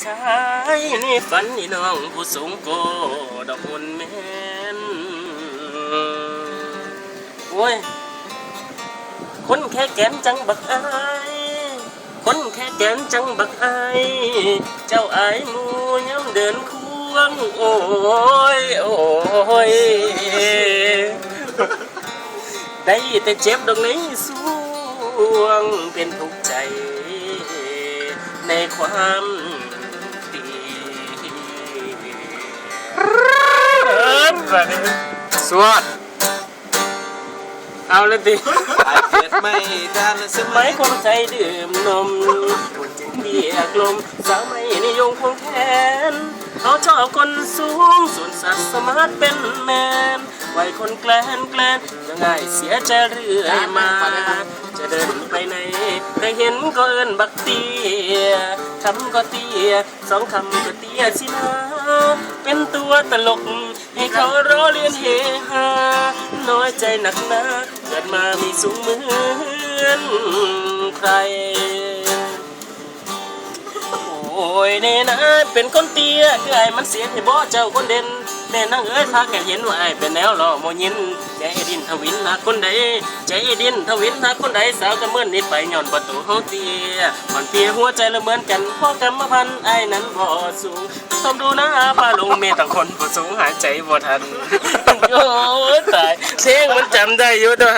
ชายในฝันนี่น้องผู้สูงโกดอกมุนแม่นโอ้ย คนแค่แกนจังบักอายคนแค่แกนจังบักอายเจ้าอายหมูย้ำเดินควงโอ้ยโอ้ยได้แต่เจ็บดอกในสวงเป็นทุกข์ใจ ในความ สวัสดเอาเลยดิไอเกิดไม่ทันสมัยคนใจดื่มนมเบียกลมสาวไม่นิยมควงแขนเขาชอบคนสูงส่วนสัตว์สมาร์ทเป็นแมนไว้คนแกล้นแกล้นจะง่ายเสียใจเรื่อยมา จะเดินไปไหนใครเห็นก็เอินบักเตียคำก็เตียสองคำก็เตียสินะเป็นตัวตลก ให้เขารอเลียนเฮฮาน้อยใจหนักหนาเกิดมามีสูงเหมือนใคร โอ้ยเน่นะเป็นคนเตี้ยคือไอ้มันเสียให้บ่เจ้าคนเด่น แม่นางเอ้ยพาแกเห็นว่าไอ้เป็นแนวหรอโมยินใจดินทวินนะคนใดใจดินทวินนะคนใดสาวกะเมือนนี่ไปย่อนประตูเฮาเตี้ยมันเพียหัวใจละเหมือนกันพ่อกรรมพันธ์ไอ้นั้นบ่สูงต้องดูนะพาลงเมต่างคนบ่สูงหายใจบ่ทันโอ้ยตายเสียงมันจำได้อยู่ด้วย